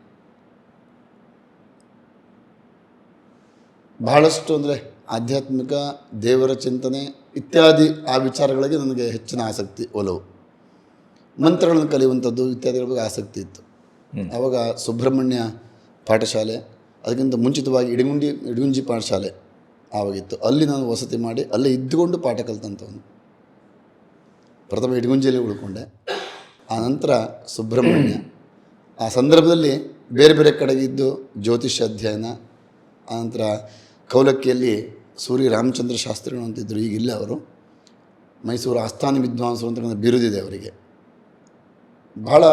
ಬಹಳಷ್ಟು ಅಂದರೆ ಆಧ್ಯಾತ್ಮಿಕ ದೇವರ ಚಿಂತನೆ ಇತ್ಯಾದಿ ಆ ವಿಚಾರಗಳಿಗೆ ನನಗೆ ಹೆಚ್ಚಿನ ಆಸಕ್ತಿ ಒಲವು. ಮಂತ್ರಗಳನ್ನು ಕಲಿಯುವಂಥದ್ದು ಇತ್ಯಾದಿಗಳ ಬಗ್ಗೆ ಆಸಕ್ತಿ ಇತ್ತು. ಆವಾಗ ಸುಬ್ರಹ್ಮಣ್ಯ ಪಾಠಶಾಲೆ ಅದಕ್ಕಿಂತ ಮುಂಚಿತವಾಗಿ ಇಡಗುಂಡಿ ಇಡಗುಂಜಿ ಪಾಠಶಾಲೆ ಆವಾಗಿತ್ತು. ಅಲ್ಲಿ ನಾನು ವಸತಿ ಮಾಡಿ, ಅಲ್ಲೇ ಇದ್ದುಕೊಂಡು ಪಾಠ ಕಲಿತಂಥವನು. ಪ್ರಥಮ ಇಡಗುಂಜಿಯಲ್ಲಿ ಉಳ್ಕೊಂಡೆ. ಆ ನಂತರ ಸುಬ್ರಹ್ಮಣ್ಯ. ಆ ಸಂದರ್ಭದಲ್ಲಿ ಬೇರೆ ಬೇರೆ ಕಡೆಗೆ ಇದ್ದು ಜ್ಯೋತಿಷ್ಯ ಅಧ್ಯಯನ ಆನಂತರ ಕೌಲಕ್ಕಿಯಲ್ಲಿ ಸೂರ್ಯ ರಾಮಚಂದ್ರ ಶಾಸ್ತ್ರಿಗಳು ಅಂತಿದ್ದರು ಈಗಿಲ್ಲ ಅವರು. ಮೈಸೂರು ಆಸ್ಥಾನ ವಿದ್ವಾಂಸರು ಅಂತ ಬಿರುದಿದೆ ಅವರಿಗೆ. ಬಹಳ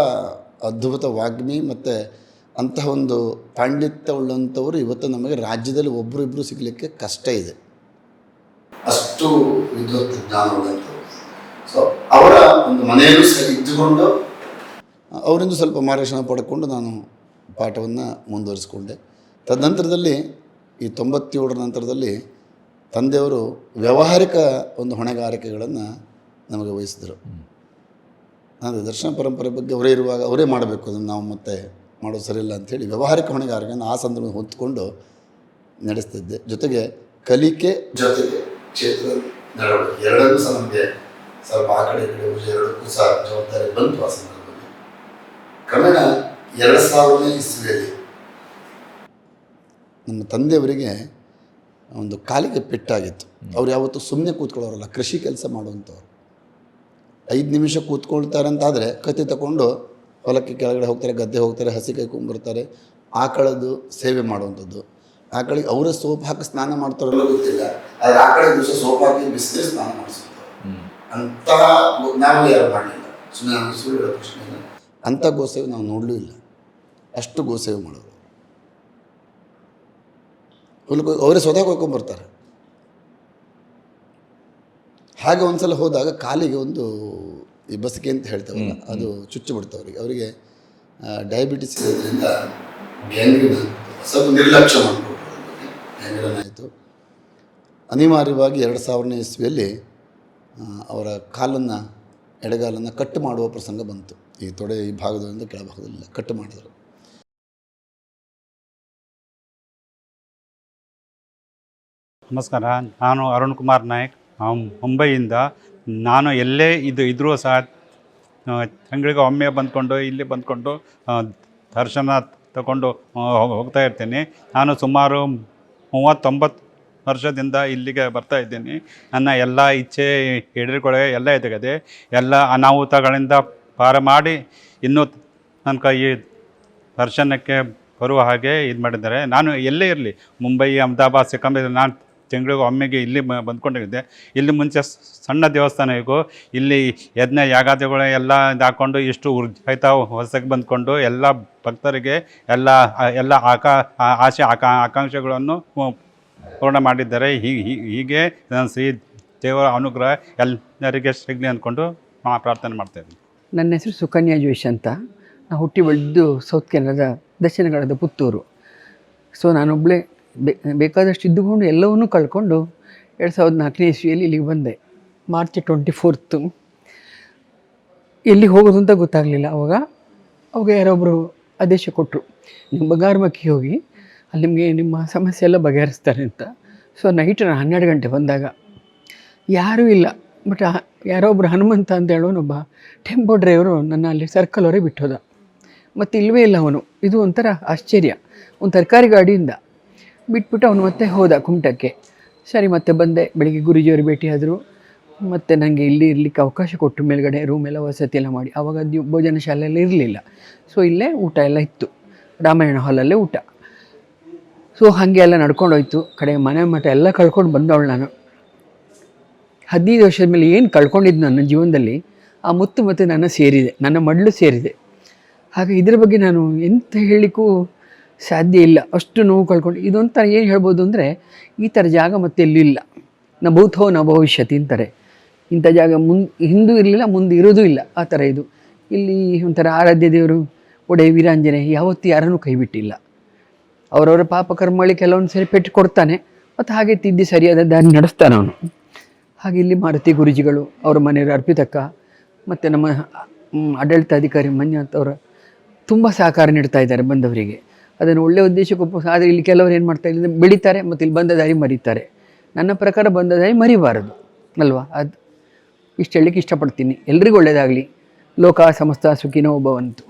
ಅದ್ಭುತ ವಾಗ್ಮಿ ಮತ್ತು ಅಂತಹ ಒಂದು ಪಾಂಡಿತ್ಯ ಉಳ್ಳಂಥವರು ಇವತ್ತು ನಮಗೆ ರಾಜ್ಯದಲ್ಲಿ ಒಬ್ಬರು ಇಬ್ಬರು ಸಿಗಲಿಕ್ಕೆ ಕಷ್ಟ ಇದೆ. ಅಷ್ಟು ವಿದ್ವತ್ ಜ್ಞಾನ ಉಳ್ಳಂಥವ್ರು. ಸೊ ಅವರ ಒಂದು ಮನೆಯಲ್ಲೂ ಇದ್ದುಕೊಂಡು ಅವರಿಂದ ಸ್ವಲ್ಪ ಮಾರ್ಗದರ್ಶನ ಪಡ್ಕೊಂಡು ನಾನು ಪಾಠವನ್ನು ಮುಂದುವರಿಸ್ಕೊಂಡೆ. ತದನಂತರದಲ್ಲಿ ಈ ತೊಂಬತ್ತೇಳರ ನಂತರದಲ್ಲಿ ತಂದೆಯವರು ವ್ಯಾವಹಾರಿಕ ಒಂದು ಹೊಣೆಗಾರಿಕೆಗಳನ್ನು ನಮಗೆ ವಹಿಸಿದರು. ನಾನು ದರ್ಶನ ಪರಂಪರೆ ಬಗ್ಗೆ ಅವರೇ ಇರುವಾಗ ಅವರೇ ಮಾಡಬೇಕು ಅದನ್ನು ನಾವು ಮತ್ತೆ ಮಾಡೋದು ಸರಿಯಿಲ್ಲ ಅಂಥೇಳಿ ವ್ಯವಹಾರಿಕ ಹೊಣೆಗಾರಿಕೆಯನ್ನು ಆ ಸಂದರ್ಭ ಹೊತ್ಕೊಂಡು ನಡೆಸ್ತಿದ್ದೆ. ಜೊತೆಗೆ ಕಲಿಕೆ ಜೊತೆಗೆ ಕ್ಷೇತ್ರ ನಡವಳಿಕೆ. ಎರಡನ್ನೂ ಸಹ ನಮಗೆ ಸ್ವಲ್ಪ ಆ ಕಡೆ ಕಡೆ ಎರಡಕ್ಕೂ ಸಹ ಜವಾಬ್ದಾರಿ ಬಂತು ಆ ಸಂದರ್ಭದಲ್ಲಿ. ಕ್ರಮೇಣ ಎರಡು ಸಾವಿರನೇ ಇಸ್ವಿಯಲ್ಲಿ ನಮ್ಮ ತಂದೆಯವರಿಗೆ ಒಂದು ಕಾಲಿಗೆ ಪೆಟ್ಟಾಗಿತ್ತು. ಅವ್ರು ಯಾವತ್ತೂ ಸುಮ್ಮನೆ ಕೂತ್ಕೊಳ್ಳೋರಲ್ಲ ಕೃಷಿ ಕೆಲಸ ಮಾಡುವಂಥವ್ರು. ಐದು ನಿಮಿಷ ಕೂತ್ಕೊಳ್ತಾರೆ ಅಂತಾದರೆ ಕತ್ತಿ ತಗೊಂಡು ಹೊಲಕ್ಕೆ ಕೆಳಗಡೆ ಹೋಗ್ತಾರೆ ಗದ್ದೆ ಹೋಗ್ತಾರೆ ಹಸಿ ಕುಂಬಿರ್ತಾರೆ. ಆಕಳದ್ದು ಸೇವೆ ಮಾಡುವಂಥದ್ದು. ಆಕಳಿಗೆ ಅವರೇ ಸೋಪ್ ಹಾಕಿ ಸ್ನಾನ ಮಾಡ್ತಾರಲ್ಲ ಗೊತ್ತಿಲ್ಲ. ಆದರೆ ಆಕಳ ದಿವಸ ಸೋಪ್ ಹಾಕಿ ಬಿಸಿಲು ಸ್ನಾನ ಮಾಡಿಸ್ತಾರೆ ಅಂತಹ ಗೋ- ನಾವು ಯಾರು ಮಾಡಲಿಲ್ಲ. ಸುಮ್ಮನೆ ಸುಳ್ಳು ಪ್ರಶ್ನೆ ಇಲ್ಲ. ಅಂಥ ಗೋಸೇವೆ ನಾವು ನೋಡಲೂ ಇಲ್ಲ. ಅಷ್ಟು ಗೋಸೇವೆ ಮಾಡೋರು ಹೊಲಕ್ಕೆ ಹೋಗಿ ಅವರೇ ಸ್ವತಃ ಕೊಯ್ಕೊಂಬರ್ತಾರೆ. ಹಾಗೆ ಒಂದ್ಸಲ ಹೋದಾಗ ಕಾಲಿಗೆ ಒಂದು ಈ ಬಸಕೆ ಅಂತ ಹೇಳ್ತಾವಲ್ಲ ಅದು ಚುಚ್ಚು ಬಿಡ್ತು ಅವರಿಗೆ ಅವರಿಗೆ ಡಯಾಬಿಟಿಸ್ ಇರೋದ್ರಿಂದ ಗ್ಯಾಂಗ್ರೀನ್ ಸ್ವಲ್ಪ ನಿರ್ಲಕ್ಷ್ಯ ಆಯಿತು. ಅನಿವಾರ್ಯವಾಗಿ ಎರಡು ಸಾವಿರನೇ ಇಸ್ವಿಯಲ್ಲಿ ಅವರ ಕಾಲನ್ನು ಎಡಗಾಲನ್ನು ಕಟ್ ಮಾಡುವ ಪ್ರಸಂಗ ಬಂತು. ಈ ತೊಡೆ ಈ ಭಾಗದಿಂದ ಕೆಳಭಾಗದಲ್ಲಿ ಕಟ್ ಮಾಡಿದರು. ನಮಸ್ಕಾರ. ನಾನು ಅರುಣ್ ಕುಮಾರ್ ನಾಯಕ್. ನಾವು ಮುಂಬೈಯಿಂದ ನಾನು ಎಲ್ಲೇ ಇದು ಇದ್ರೂ ಸಹ ತಿಂಗಳಿಗೆ ಒಮ್ಮೆ ಬಂದ್ಕೊಂಡು, ಇಲ್ಲಿ ಬಂದ್ಕೊಂಡು ದರ್ಶನ ತಗೊಂಡು ಹೋಗ್ತಾ ಇರ್ತೀನಿ. ನಾನು ಸುಮಾರು ಮೂವತ್ತೊಂಬತ್ತು ವರ್ಷದಿಂದ ಇಲ್ಲಿಗೆ ಬರ್ತಾ ಇದ್ದೀನಿ. ನನ್ನ ಎಲ್ಲ ಇಚ್ಛೆ ಹಿಡಿದುಕೊಳ್ಳೆ ಎಲ್ಲ ಇದಾಗಿದೆ ಎಲ್ಲ ಅನಾಹುತಗಳಿಂದ ಪಾರ ಮಾಡಿ, ಇನ್ನೂ ನನ್ನ ಕೈ ದರ್ಶನಕ್ಕೆ ಬರುವ ಹಾಗೆ ಇದು ಮಾಡಿದ್ದಾರೆ ನಾನು ಎಲ್ಲೇ ಇರಲಿ, ಮುಂಬೈ, ಅಹಮದಾಬಾದ್ ಸಿಕ್ಕಂಬ ನಾನು ತಿಂಗಳಿಗೆ ಒಮ್ಮೆಗೆ ಇಲ್ಲಿ ಬಂದ್ಕೊಂಡಿದ್ದೆ ಇಲ್ಲಿ ಮುಂಚೆ ಸಣ್ಣ ದೇವಸ್ಥಾನ ಇಕ್ಕು ಇಲ್ಲಿ ಯಜ್ಞ ಯಾಗಾದಿಗಳು ಎಲ್ಲ ಹಾಕ್ಕೊಂಡು ಇಷ್ಟು ಉರ್ಜಾಯ್ತಾ ಹೊಸಕ್ಕೆ ಬಂದ್ಕೊಂಡು ಎಲ್ಲ ಭಕ್ತರಿಗೆ ಎಲ್ಲ ಎಲ್ಲ ಆಕಾ ಆ- ಆಸೆ ಆಕಾ, ಆಕಾಂಕ್ಷೆಗಳನ್ನು ಪೂರ್ಣ ಮಾಡಿದ್ದಾರೆ. ಹೀಗೆ ನಾನು ಶ್ರೀ ದೇವರ ಅನುಗ್ರಹ ಎಲ್ಲರಿಗೆ ಸಿಗಲಿ ಅಂದ್ಕೊಂಡು ಮಾ ಪ್ರಾರ್ಥನೆ ಮಾಡ್ತಾಯಿದ್ದೀನಿ ನನ್ನ ಹೆಸರು ಸುಕನ್ಯಾ ಜೋಶ್ ಅಂತ. ನಾನು ಹುಟ್ಟಿ ಬೆಳೆದು ಸೌತ್ ಕೆನಡಾದ ದಕ್ಷಿಣ ಕನ್ನಡದ ಪುತ್ತೂರು. ಸೊ ನಾನೊಬ್ಬಳೇ ಬೇ, ಬೇಕಾದಷ್ಟು ಇದ್ದುಕೊಂಡು ಎಲ್ಲವನ್ನೂ ಕಳ್ಕೊಂಡು ಎರಡು ಸಾವಿರದ ನಾಲ್ಕನೇ ಇಸ್ವಿಯಲ್ಲಿ ಇಲ್ಲಿಗೆ ಬಂದೆ. March twenty fourth. ಎಲ್ಲಿ ಹೋಗೋದು ಅಂತ ಗೊತ್ತಾಗಲಿಲ್ಲ. ಅವಾಗ ಅವಾಗ ಯಾರೊಬ್ಬರು ಆದೇಶ ಕೊಟ್ಟರು ನೀವು ಬಗಾರ್ಮಕ್ಕಿ ಹೋಗಿ ಅಲ್ಲಿ ನಿಮಗೆ ನಿಮ್ಮ ಸಮಸ್ಯೆ ಎಲ್ಲ ಬಗೆಹರಿಸ್ತಾರೆ ಅಂತ. ಸೊ ನೈಟ್ ನಾನು ಹನ್ನೆರಡು ಗಂಟೆ ಬಂದಾಗ ಯಾರೂ ಇಲ್ಲ. ಬಟ್ ಯಾರೋ ಒಬ್ಬರು ಹನುಮಂತ ಅಂತ ಹೇಳೋನೊಬ್ಬ ಟೆಂಪೋ ಡ್ರೈವರು ನನ್ನ ಅಲ್ಲಿ ಅವರೇ ಬಿಟ್ಟೋದ. ಮತ್ತು ಇಲ್ಲವೇ ಇಲ್ಲ ಅವನು. ಇದು ಒಂಥರ ಆಶ್ಚರ್ಯ. ಒಂದು ತರಕಾರಿ ಗಾಡಿಯಿಂದ ಬಿಟ್ಬಿಟ್ಟು ಅವನು ಮತ್ತೆ ಹೋದ ಕುಮಟಕ್ಕೆ. ಸರಿ, ಮತ್ತೆ ಬಂದೆ. ಬೆಳಿಗ್ಗೆ ಗುರುಜಿಯವರು ಭೇಟಿಯಾದರು ಮತ್ತು ನನಗೆ ಇಲ್ಲಿ ಇರಲಿಕ್ಕೆ ಅವಕಾಶ ಕೊಟ್ಟು ಮೇಲ್ಗಡೆ ರೂಮ್ ಎಲ್ಲ ವಸತಿ ಎಲ್ಲ ಮಾಡಿ. ಆವಾಗ ಅದು ಭೋಜನ ಶಾಲೆಯಲ್ಲಿ ಇರಲಿಲ್ಲ. ಸೊ ಇಲ್ಲೇ ಊಟ ಎಲ್ಲ ಇತ್ತು. ರಾಮಾಯಣ ಹಾಲಲ್ಲೇ ಊಟ. ಸೊ ಹಾಗೆ ಎಲ್ಲ ನಡ್ಕೊಂಡೋಯ್ತು. ಕಡೆ ಮನೆ ಮಠ ಎಲ್ಲ ಕಳ್ಕೊಂಡು ಬಂದವಳು ನಾನು. ಹದಿನೈದು ವರ್ಷದ ಮೇಲೆ ಏನು ಕಳ್ಕೊಂಡಿದ್ದು ನನ್ನ ಜೀವನದಲ್ಲಿ, ಆ ಮುತ್ತು ಮತ್ತು ನನ್ನ ಸೇರಿದೆ. ನನ್ನ ಮಡ್ಲು ಸೇರಿದೆ. ಹಾಗೆ ಇದ್ರ ಬಗ್ಗೆ ನಾನು ಎಂತ ಹೇಳಲಿಕ್ಕೂ ಸಾಧ್ಯ ಇಲ್ಲ. ಅಷ್ಟು ನೋವು ಕಳ್ಕೊಂಡು. ಇದೊಂಥರ ಏನು ಹೇಳ್ಬೋದು ಅಂದರೆ, ಈ ಥರ ಜಾಗ ಮತ್ತೆ ಎಲ್ಲಿಲ್ಲ ನ ಭೂತೋ ನ ಭವಿಷ್ಯತಿ ಅಂತಾರೆ. ಇಂಥ ಜಾಗ ಮುಂದೆ ಹಿಂದೂ ಇರಲಿಲ್ಲ, ಮುಂದೆ ಇರೋದು ಇಲ್ಲ. ಆ ಥರ ಇದು. ಇಲ್ಲಿ ಒಂಥರ ಆರಾಧ್ಯ ದೇವರು, ಒಡೆ ವೀರಾಂಜನೆ, ಯಾವತ್ತೂ ಯಾರನ್ನೂ ಕೈಬಿಟ್ಟಿಲ್ಲ. ಅವರವರ ಪಾಪ ಕರ್ಮಳಿ ಕೆಲವೊಂದು ಸರಿ ಪೆಟ್ಟು ಕೊಡ್ತಾನೆ. ಮತ್ತು ಹಾಗೆ ತಿದ್ದಿ ಸರಿಯಾದ ದಾರಿ ನಡೆಸ್ತಾನೆ ಅವನು. ಹಾಗೆ ಇಲ್ಲಿ ಮಾರುತಿ ಗುರುಜಿಗಳು, ಅವರ ಮನೆಯವರು ಅರ್ಪಿತಕ್ಕ, ಮತ್ತು ನಮ್ಮ ಆಡಳಿತಾಧಿಕಾರಿ ಮಂಜುನಾಥ್ ಅವರ ತುಂಬ ಸಹಕಾರ ನೀಡ್ತಾ ಇದ್ದಾರೆ ಬಂದವರಿಗೆ. ಅದನ್ನು ಒಳ್ಳೆಯ ಉದ್ದೇಶಕ್ಕೂ ಆದರೆ ಇಲ್ಲಿ ಕೆಲವರು ಏನು ಮಾಡ್ತಾ ಇಲ್ಲಿ ಬೆಳೀತಾರೆ ಮತ್ತು ಇಲ್ಲಿ ಬಂದ ದಾರಿ ಮರೀತಾರೆ. ನನ್ನ ಪ್ರಕಾರ ಬಂದ ದಾರಿ ಮರಿಬಾರದು, ಅಲ್ವಾ? ಅದು ಇಷ್ಟು ಹೇಳಲಿಕ್ಕೆ ಇಷ್ಟಪಡ್ತೀನಿ. ಎಲ್ರಿಗೂ ಒಳ್ಳೆಯದಾಗಲಿ ಲೋಕ, ಸಮಸ್ತ, ಸುಖಿನೋ ಭವಂತು.